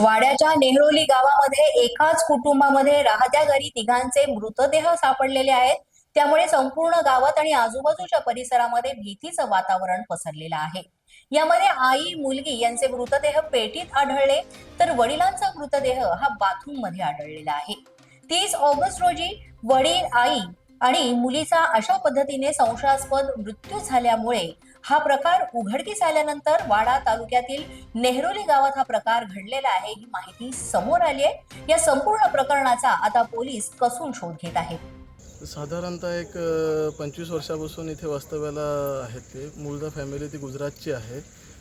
वाड्याच्या नेहरोली गावामध्ये एकाच कुटुंबामध्ये राहत्या घरी तिघांचे मृतदेह सापडलेले आहेत. त्यामुळे संपूर्ण गावात आणि आजूबाजूच्या परिसरामध्ये भीतीचं वातावरण पसरलेलं आहे. यामध्ये आई मुलगी यांचे मृतदेह पेटीत आढळले तर वडिलांचा मृतदेह हा बाथरूममध्ये आढळलेला आहे. तीस ऑगस्ट रोजी वडील आई आणि मुलीचा अशा पद्धतीने संशयास्पद मृत्यू झाल्यामुळे हा प्रकार उघडकीस आल्यानंतर वाडा तालुक्यातील नेहरोली गावात हा प्रकार घडलेला आहे ही माहिती समोर आली आहे. या संपूर्ण प्रकरणाचा आता पोलीस कसून शोध घेत आहेत. साधारणतः एक पंचवीस वर्षापासून इथे वास्तव्याला आहेत ते. मूळचा फॅमिली ती गुजरातची आहे.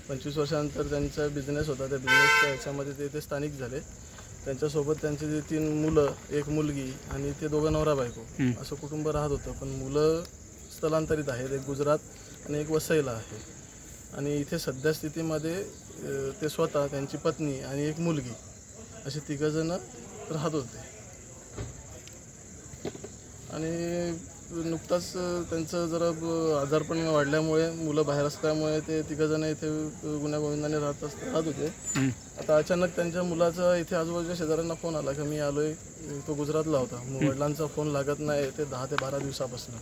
पंचवीस वर्षानंतर त्यांचा बिझनेस होता. त्या बिझनेसच्या ह्याच्यामध्ये ते इथे स्थानिक झाले. त्यांच्यासोबत त्यांचे जे तीन मुलं एक मुलगी आणि ते दोघं नवरा बायको असं कुटुंब राहत होतं. पण मुलं स्थलांतरित आहेत. एक गुजरात आणि एक वसईला आहे. आणि इथे सध्या स्थितीमध्ये अ, ते स्वतः त्यांची पत्नी आणि एक मुलगी असे तिघंजणं राहत होते. आणि नुकताच त्यांचं जरा आजारपण वाढल्यामुळे मुलं बाहेर असल्यामुळे ते तिघंजण इथे गुन्ह्या गोविंदाने राहत असत राहत होते. आता अचानक त्यांच्या मुलाचा इथे आजूबाजूच्या शेजाऱ्यांना फोन आला की मी आलोय तो गुजरातला होता. वडिलांचा फोन लागत नाही ते दहा ते बारा दिवसापासून.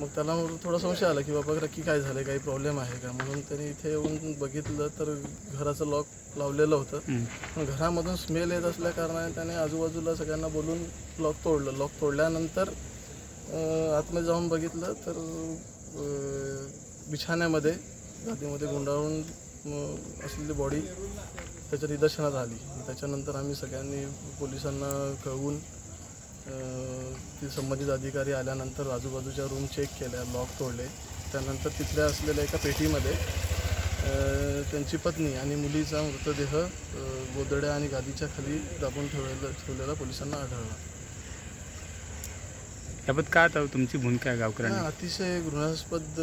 मग त्याला थोडा संशय आला की बाबा नक्की काय झालं काही प्रॉब्लेम आहे का? म्हणून त्यांनी इथे येऊन बघितलं तर घराचं लॉक लावलेलं होतं. पण घरामधून स्मेल येत असल्या कारणाने त्याने आजूबाजूला सगळ्यांना बोलून लॉक तोडलं. लॉक तोडल्यानंतर आतमध्ये जाऊन बघितलं तर बिछाण्यामध्ये गादीमध्ये गुंडाळून असलेली बॉडी त्याच्या निदर्शनात आली. त्याच्यानंतर आम्ही सगळ्यांनी पोलिसांना कळवून ते संबंधित अधिकारी आल्यानंतर आजूबाजूच्या रूम चेक केल्या लॉक तोडले. त्यानंतर तिथल्या असलेल्या एका पेटीमध्ये त्यांची पत्नी आणि मुलीचा मृतदेह गोदड्या आणि गादीच्या खाली दाबून ठेवलेला ठेवलेला पोलिसांना आढळला. याबाबत काय आता तुमची भूमिका आहे गावकऱ्यांना? अतिशय घृणास्पद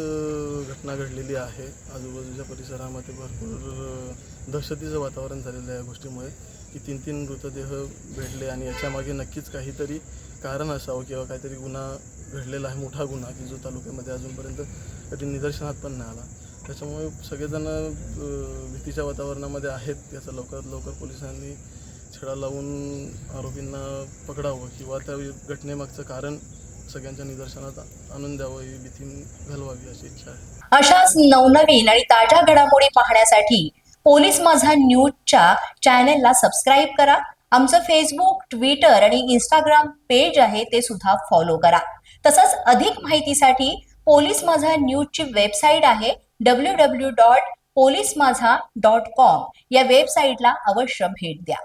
घटना घडलेली आहे. आजूबाजूच्या परिसरामध्ये भरपूर दहशतीचं वातावरण झालेलं आहे या गोष्टीमुळे की तीन तीन मृतदेह भेटले आणि याच्यामागे नक्कीच काहीतरी कारण असावं किंवा काहीतरी गुन्हा घडलेला आहे मोठा गुन्हा की जो तालुक्यामध्ये अजूनपर्यंत कधी निदर्शनात पण नाही आला. त्याच्यामुळे सगळेजण भीतीच्या वातावरणामध्ये आहेत याचा लवकरात लवकर पोलिसांनी छडा लावून आरोपींना पकडावं किंवा त्या घटनेमागचं कारण सगळ्यांच्या निदर्शनात आणून द्यावं ही भीती घालवावी अशी इच्छा आहे. अशाच नवनवीन आणि ताज्या घडामोडी पाहण्यासाठी पोलीस माझा न्यूजच्या चॅनेलला सबस्क्राईब करा. आमचं फेसबुक ट्विटर आणि इंस्टाग्राम पेज आहे ते सुद्धा फॉलो करा. तसंच अधिक माहितीसाठी पोलीस माझा न्यूजची वेबसाईट आहे W W dot police Majha dot com या वेबसाईटला अवश्य भेट द्या.